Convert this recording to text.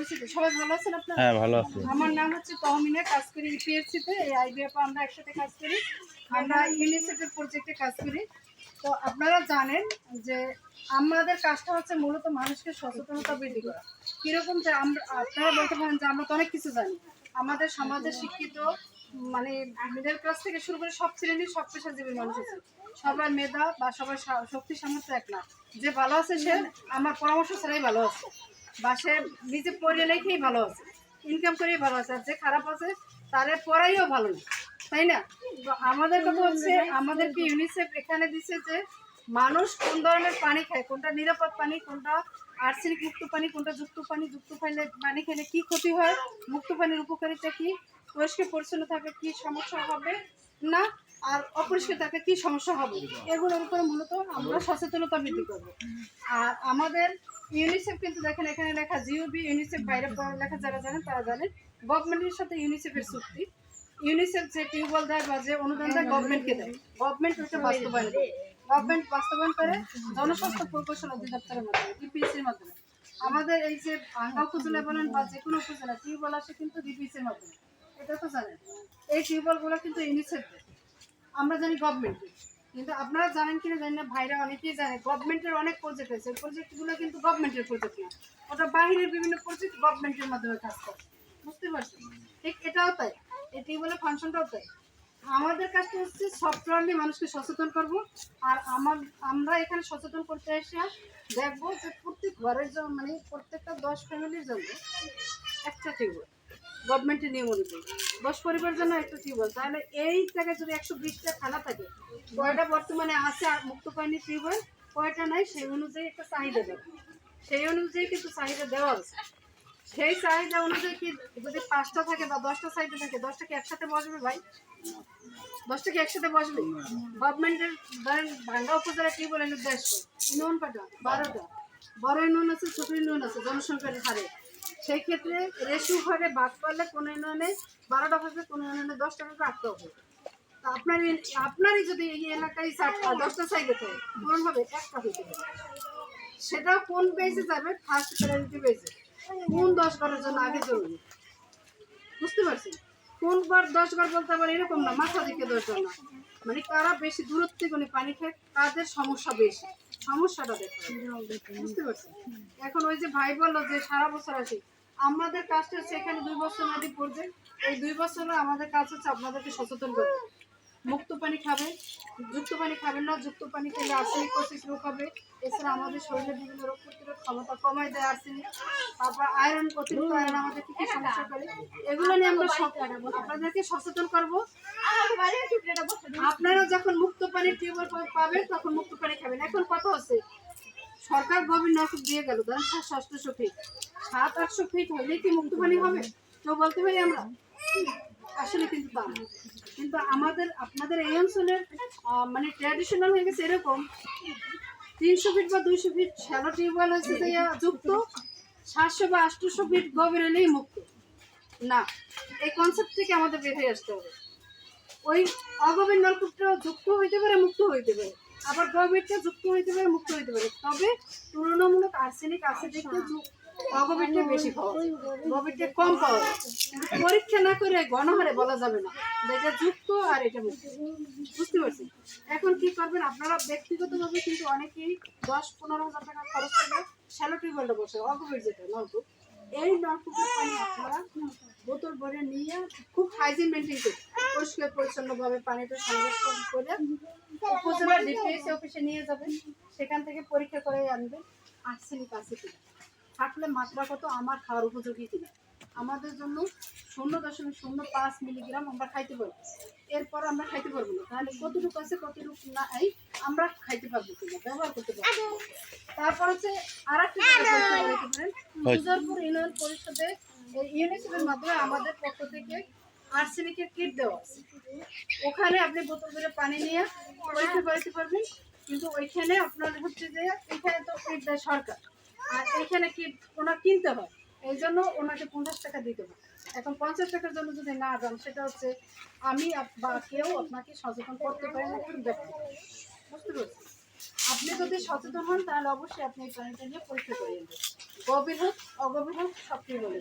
পরিচিত সবাই ভালো আছেন আপনারা? হ্যাঁ ভালো আছি। আমার নাম হচ্ছে তহমিনা কাজ করি ইপিএসসি তে এই আইবিএফ আমরা একসাথে কাজ করি। আমরা ইউনিসেফের প্রজেক্টে কাজ করি। তো আপনারা জানেন যে আমাদের কাজটা হচ্ছে মূলত মানুষকে সচেতনতা বৃদ্ধি করা। কীরকম যে আমরা আপনারা বলতে পারেন যে আমরা তো অনেক কিছু জানি। আমাদের সমাজে শিক্ষিত মানে মিডল ক্লাস থেকে শুরু করে সব শ্রেণির সব পেশাজীবী মানুষ আছে। সবার মেধা বা সবার শক্তি সামর্থ্য এক না। যে ভালো আছে সে আমার পরামর্শ ছাড়াই ভালো আছে। বা সে নিজে পড়ে লেখেই ভালো আছে। ইনকাম করেই ভালো আছে, আর যে খারাপ আছে, তারে পড়াইও ভালো না, তাই না? আমাদের কথা হচ্ছে, আমাদেরকে ইউনিসেফ এখানে দিছে যে, মানুষ কোন ধরনের পানি খায়, কোনটা নিরাপদ পানি, কোনটা আর্সেনিক মুক্ত পানি, কোনটা যুক্ত পানি যুক্ত পানি পানি খেলে কি ক্ষতি হয়, মুক্ত পানির উপকারিতা কি, পরিষ্কার পরিচ্ছন্ন থাকলে কি সমস্যা হবে? না আর অপরিষ্কার থাকলে কি সমস্যা হবে? এগুলোর উপরে মূলত আমরা সচেতনতা বৃদ্ধি করব। আর আমাদের ইউনিসেফ কিন্তু দেখেন, এখানে লেখা জিওবি ইউনিসেফ বাইরে লেখা যারা জানেন তারা জানেন গভর্নমেন্টের সাথে ইউনিসেফের চুক্তি। ইউনিসেফ যে টিউবওয়েল দেয় বা যে অনুদান দেয় গভর্নমেন্টকে দেয়। গভর্নমেন্ট ওইটা বাস্তবায়ন করে। গভর্নমেন্ট বাস্তবায়ন করে জনস্বাস্থ্য প্রকৌশল অধিদপ্তরের মাধ্যমে ডিপিএসির মাধ্যমে। আমাদের এই যে ভাঙ্গা উপজেলা বলেন বা যে কোনো উপজেলা, টিউবওয়েল আসে কিন্তু ডিপিএসির মাধ্যমে। এটা তো জানেন। এই টিউবওয়েলগুলো কিন্তু ইউনিসেফ দেয় আমরা জানি গভর্নমেন্ট কিন্তু আপনারা জানেন কিনা জানি না, ভাইরা অনেকেই জানে গভর্নমেন্টের অনেক প্রজেক্ট আছে। প্রজেক্টগুলো কিন্তু গভর্নমেন্টের প্রজেক্ট না। ওটা বাহিরের বিভিন্ন প্রজেক্ট গভর্নমেন্টের মাধ্যমে কাজ করে। বুঝতে পারছেন? ঠিক, এটাও তাই। এই টিউবওয়েলের ফাংশনটাও তাই। আমাদের কাজটা হচ্ছে সফটওয়্যারলি মানুষকে সচেতন করব। আর আমার, আমরা এখানে সচেতন করতে এসে দেখব যে প্রত্যেক ঘরের জন্য মানে প্রত্যেকটা দশ ফ্যামিলির জন্য একটা টিউবওয়েল গভর্নমেন্টের নিয়ম অনুযায়ী দশ পরিবার জন্য একটা টিউবওয়েল। তাহলে এই জায়গায় যদি একশো বিশটা খানা থাকে, কয়টা বর্তমানে আছে মুক্ত পানি টিউবওয়েল, কয়টা নাই সেই অনুযায়ী একটা চাহিদা দেবে। সেই অনুযায়ী কিন্তু চাহিদা দেওয়া আছে সেই চাহিদা অনুযায়ী কি যদি পাঁচটা থাকে বা দশটা চাহিদা থাকে, দশটা কি একসাথে বসবে ভাই? দশটা কি একসাথে বসবে? গভর্নমেন্টের ধরেন ভাঙ্গা উপজেলা কি বলেন দেড়শো ইউনিয়ন কটা বারোটা। বড় ইউনিয়ন আছে, ছোট ইউনিয়ন আছে, জনসংখ্যার হারে। সেই ক্ষেত্রে রেশু ঘরে বাদ করলে কোনো ইউনিয়নে বারোটা হবে কোনো ইউনিয়নে দশটা হবে আটটা হবে। আপনার আপনারই যদি এই এলাকায় দশটা সাইকেল থাকে পূরণ হবে একটা হইতে হবে সেটা কোন বেজে যাবে? ফার্স্ট প্রায়োরিটি বেজে কোন দশ বারের জন্য আগে জরুরি বুঝতে পারছি কোন বার দশ বার বলতে আবার এরকম না, মাথা দিকে দশ না। মানে কারা বেশি দূরত্ব থেকে পানি খায়, তাদের সমস্যা বেশি। সমস্যাটা দেখো। বুঝতে পারছি? এখন ওই যে ভাই বলল যে সারা বছর আসি আমাদের কাজটা সেখানে দুই বছর নদী পড়বে এই দুই বছরে আমাদের কাজ হচ্ছে আপনাদেরকে সচেতন করবে মুক্ত পানি খাবে, যুক্ত পানি খাবেন না, যুক্ত পানি খেলে আর্সেনিক কোষিস রোগ হবে। এছাড়া আমাদের শরীরে বিভিন্ন রোগ প্রতিরোধ ক্ষমতা কমায় দেয় আর্সেনিক। তারপর আয়রন, অতিরিক্ত আয়রন আমাদের কি সমস্যা করে? এগুলো নিয়ে আমরা আপনাদেরকে সচেতন করব। আপনারা যখন মুক্ত পানি টিউবওয়েল পাবেন, তখন মুক্ত পানি খাবেন। এখন কথা হচ্ছে, সরকার গভীর নলকূপ দিয়ে গেল। ধরেন সাত, সাতশো ফিট সাত, আটশো ফিট হলে কি মুক্ত পানি হবে? তো বলতে পারি আমরা? আসলে কিন্তু না। কিন্তু আমাদের, আপনাদের এই অঞ্চলের মানে ট্র্যাডিশনাল হয়ে গেছে এরকম। তিনশো ফিট বা দুইশো ফিট শ্যালো টিউবওয়েল হচ্ছে যে যুক্ত, সাতশো বা আটশোশো ফিট গভীর হলেই মুক্ত। না, এই কনসেপ্ট থেকে আমাদের বের হয়ে আসতে হবে। ওই অগভীর নলকূপটা যুক্ত হইতে পারে, মুক্ত হইতে পারে। আবার গভীরটা যুক্ত হইতে পারে, মুক্ত হইতে পারে। তবে তুলনামূলক আর্সেনিক আছে দেখতে অগভীরটা বেশি পাওয়া গভীরটা কম পাওয়া যায় পরীক্ষা না করে গণহারে বলা যাবে না। এটা যুক্ত আর এটা বুঝতে পারছি এখন কি করবেন? আপনারা ব্যক্তিগতভাবে কিন্তু অনেকেই দশ, পনেরো হাজার টাকা খরচ করে শ্যালো টিউবওয়েলটা বসে অগভীর যেটা নলকূপ এই নলকূপের পানি আপনারা বোতল ভরে নিয়ে খুব হাইজিন মেনটেন করে পরিষ্কার, পরিচ্ছন্নভাবে পানিটা সংরক্ষণ করে উপজেলা ডিপিএসি অফিসে নিয়ে যাবেন। সেখান থেকে পরীক্ষা করে আনবেন। আর্সেনিক আছে কিনা থাকলে মাত্রা কত? আমার খাওয়ার উপযোগী কিনা? আমাদের জন্য শূন্য দশমিক শূন্য পাঁচ মিলিগ্রাম আমরা খাইতে পারব। এরপর আমরা খাইতে পারব না। তাহলে কতটুকু আছে কতটুকু না এই আমরা খাইতে পারব কিনা? ব্যবহার করতে পারব। তারপর হচ্ছে আর একটা মুজারপুর ইউনিয়ন পরিষদে ইউনিসেফের মাধ্যমে আমাদের পক্ষ থেকে আর্সেনিকের কিট দেওয়া আছে। ওখানে আপনি বোতল করে পানি নিয়ে পরীক্ষা করাতে পারবেন। কিন্তু ওইখানে আপনার হচ্ছে যে এখানে তো কিট দেয় সরকার। আর এখানে কি ওনার কিনতে হয়? এই জন্য ওনাকে পঞ্চাশ টাকা দিতে হয়। এখন পঞ্চাশ টাকার জন্য যদি না যান সেটা হচ্ছে আমি বা কেউ আপনাকে সচেতন করতে পারি না ব্যক্তি বুঝতে পারছি আপনি যদি সচেতন হন, তাহলে অবশ্যই আপনি এই প্রাণীটা নিয়ে পরীক্ষা করিয়ে দেবেন গভীর হোক, অগভীর হোক সবটাই বলে